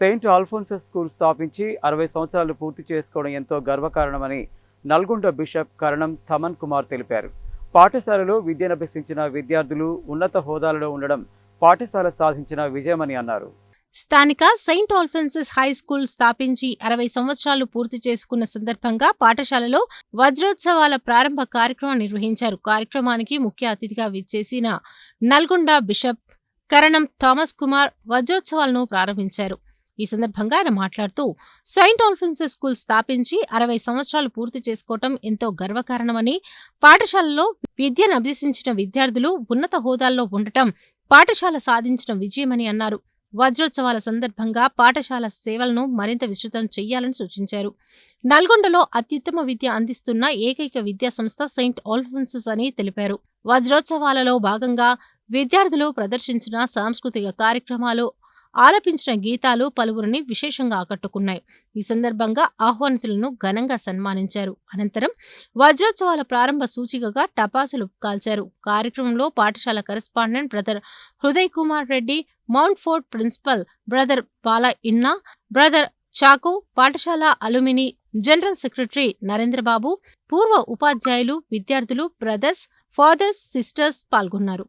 Saint ఆల్ఫోన్సస్ school స్థాపించి అరవై సంవత్సరాలు పూర్తి చేసుకోవడం ఎంతో గర్వకారణమని నల్గొండ బిషప్ కరణం థమన్ కుమార్ తెలిపారు పాఠశాలలో విద్యనభ్యసించిన విద్యార్థులు ఉన్నత హోదాలలో ఉండడం పాఠశాల సాధించిన విజయమని అన్నారు స్థానిక సెయింట్ ఆల్ఫెన్సెస్ హై స్కూల్ స్థాపించి అరవై సంవత్సరాలు పూర్తి చేసుకున్న సందర్భంగా పాఠశాలలో వజ్రోత్సవాల ప్రారంభ కార్యక్రమం నిర్వహించారు కార్యక్రమానికి ముఖ్య అతిథిగా విచ్చేసిన నల్గొండ బిషప్ కరణం థామస్ కుమార్ వజ్రోత్సవాలను ప్రారంభించారు ఈ సందర్భంగా ఆయన మాట్లాడుతూ సెయింట్ ఆల్ఫెన్సెస్ స్కూల్ స్థాపించి అరవై సంవత్సరాలు పూర్తి చేసుకోవటం ఎంతో గర్వకారణమని పాఠశాలలో విద్యను అభ్యసించిన విద్యార్థులు ఉన్నత హోదాల్లో ఉండటం పాఠశాల సాధించిన విజయమని అన్నారు వజ్రోత్సవాల సందర్భంగా పాఠశాల సేవలను మరింత విస్తృతం చేయాలని సూచించారు నల్గొండలో అత్యుత్తమ విద్య అందిస్తున్న ఏకైక విద్యా సంస్థ సెయింట్ ఆల్ఫెన్సెస్ అని తెలిపారు వజ్రోత్సవాలలో భాగంగా విద్యార్థులు ప్రదర్శించిన సాంస్కృతిక కార్యక్రమాలు ఆలపించిన గీతాలు పలువురిని విశేషంగా ఆకట్టుకున్నాయి ఈ సందర్భంగా ఆహ్వానితులను ఘనంగా సన్మానించారు అనంతరం వజ్రోత్సవాల ప్రారంభ సూచికగా టపాసులు కాల్చారు కార్యక్రమంలో పాఠశాల correspondent brother Hriday Kumar Reddy Montfort principal brother Bala Inna brother Chaku పాఠశాల అలుమిని జనరల్ సెక్రటరీ నరేంద్రబాబు పూర్వ ఉపాధ్యాయులు విద్యార్థులు బ్రదర్స్ ఫాదర్స్ సిస్టర్స్ పాల్గొన్నారు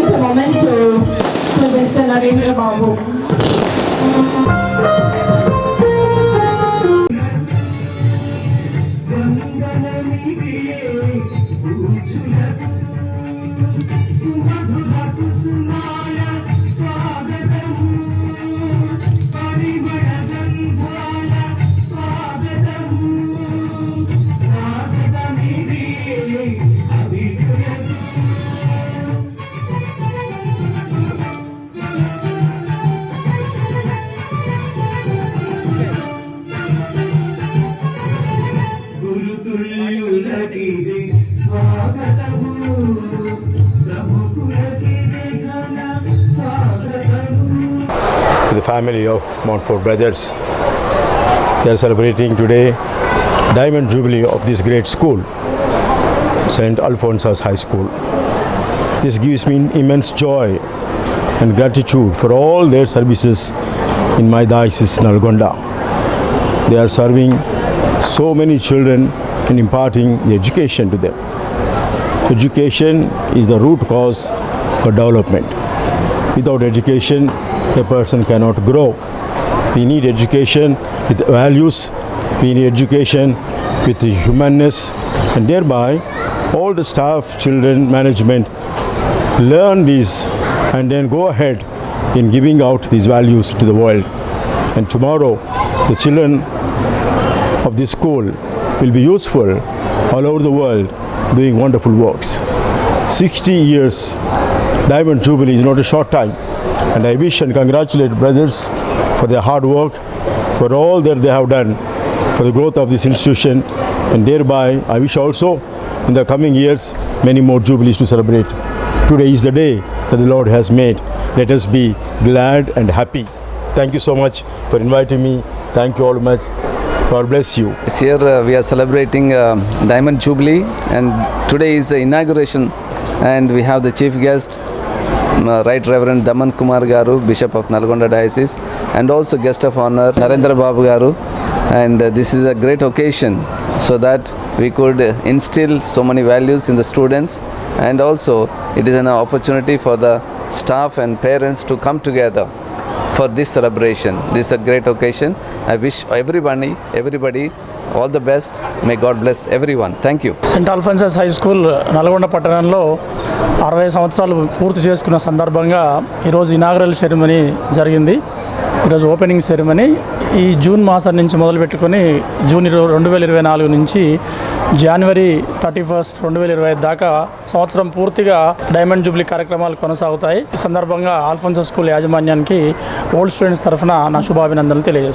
presente momento profesionalin Rababu. to the family of Montfort Brothers. They are celebrating today Diamond Jubilee of this great school, St. Alphonsus High School. This gives me immense joy and gratitude for all their services in my diocese Nalgonda. They are serving so many children and imparting the education to them. Education is the root cause for development. Without education, a person cannot grow. We need education with values, we need education with humanness, and thereby all the staff, children, management learn these and then go ahead in giving out these values to the world. And tomorrow, the children of this school will be useful all over the world doing wonderful works. 60 years Diamond Jubilee is not a short time. And I wish and congratulate brothers for their hard work, for all that they have done for the growth of this institution. And thereby, I wish also in the coming years many more Jubilees to celebrate. Today is the day that the Lord has made. Let us be glad and happy. Thank you so much for inviting me. Thank you all much. God bless you. This year uh, we are celebrating uh, Diamond Jubilee and today is the inauguration and we have the chief guest, Right Reverend Daman Kumar Garu, Bishop of Nalgonda Diocese, and also guest of honor Narendra Babu Garu. And uh, this is a great occasion so that we could instill so many values in the students, and also it is an opportunity for the staff and parents to come together. For this celebration this a great occasion I wish every every everybody all the best may God bless every one thank you saint Alphonsus high school Nalgonda పట్టణంలో అరవై సంవత్సరాలు పూర్తి చేసుకున్న సందర్భంగా ఈరోజు inaugural ceremony జరిగింది ఈరోజు opening ceremony ఈ జూన్ మాసం నుంచి మొదలుపెట్టుకొని జూన్ ఇరవై రెండు వేల ఇరవై నాలుగు నుంచి జనవరి థర్టీ ఫస్ట్ రెండు వేల ఇరవై దాకా సంవత్సరం పూర్తిగా డైమండ్ జూబ్లీ కార్యక్రమాలు కొనసాగుతాయి ఈ సందర్భంగా ఆల్ఫోన్సో స్కూల్ యాజమాన్యానికి ఓల్డ్ స్టూడెంట్స్ తరఫున నా శుభాభినందనలు తెలియజేస్తాను